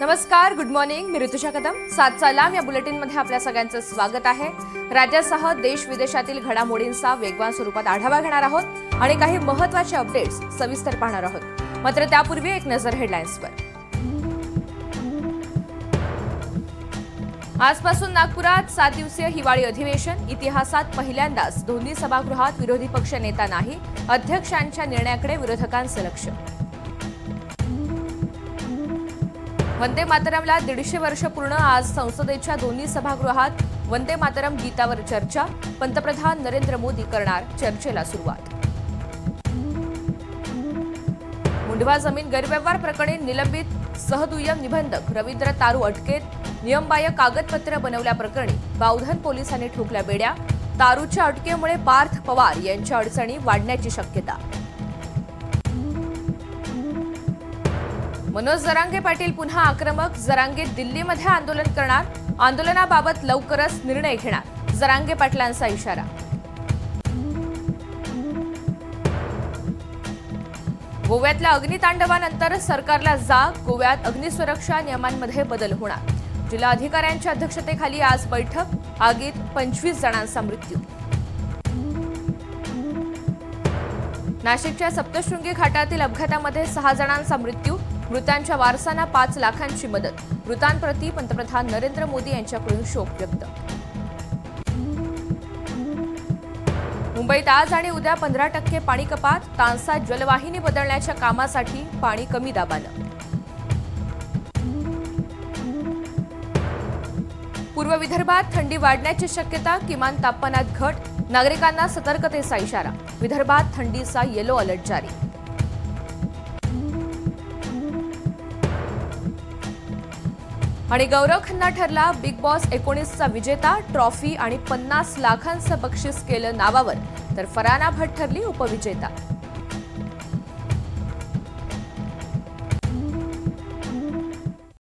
नमस्कार good morning मी ऋतुषा कदम. सात सलाम या बुलेटिनमध्ये आपल्या सगळ्यांचं स्वागत आहे. राज्यासह देश विदेशातील घडामोडींचा वेगवान स्वरूपात आढावा घेणार आहोत आणि काही महत्त्वाचे अपडेट्स सविस्तर पाहणार आहोत. मात्र त्यापूर्वी एक नजर हेडलाईन्सवर आजपासून नागपुरात सात दिवसीय हिवाळी अधिवेशन. इतिहासात पहिल्यांदाच दोन्ही सभागृहात विरोधी पक्ष नेता नाही अध्यक्षांच्या निर्णयाकडे विरोधकांचं लक्ष. वंदे मातरमला दीडशे वर्ष पूर्ण आज संसदेच्या दोन्ही सभागृहात वंदे मातरम गीतावर चर्चा. पंतप्रधान नरेंद्र मोदी करणार चर्चेला सुरुवात. मुंढवा जमीन गैरव्यवहार प्रकरणी निलंबित सहदुय्यम निबंधक रवींद्र तारू अटकेत. नियमबाह्य कागदपत्र बनवल्याप्रकरणी बावधन पोलिसांनी ठोकल्या बेड्या. तारूच्या अटकेमुळे पार्थ पवार यांच्या अडचणी वाढण्याची शक्यता. मनोज जरांगे पाटील पुन्हा आक्रमक. जरांगे दिल्लीमध्ये आंदोलन करणार. आंदोलनाबाबत लवकरच निर्णय घेणार. जरांगे पाटलांचा इशारा. गोव्यातल्या अग्नितांडवानंतर सरकारला जाग. गोव्यात अग्निसुरक्षा नियमांमध्ये बदल होणार. जिल्हाधिकाऱ्यांच्या अध्यक्षतेखाली आज बैठक. आगीत पंचवीस जणांचा मृत्यू. नाशिकच्या सप्तशृंगी घाटातील अपघातामध्ये सहा जणांचा मृत्यू. मृतांच्या वारसांना पाच लाखांची मदत. मृतांप्रती पंतप्रधान नरेंद्र मोदी यांच्याकडून शोक व्यक्त. मुंबईत आज आणि उद्या पंधरा टक्के पाणी कपात. तानसा जलवाहिनी बदलण्याच्या कामासाठी पाणी कमी दाबानं. पूर्व विदर्भात थंडी वाढण्याची शक्यता किमान तापमानात घट. नागरिकांना सतर्कतेचा इशारा. विदर्भात थंडीचा येलो अलर्ट जारी. आणि गौरव खन्ना ठरला बिग बॉस एकोणीसचा विजेता ट्रॉफी आणि पन्नास लाखांचं बक्षीस केलं नावावर. तर फराना भट ठरली उपविजेता.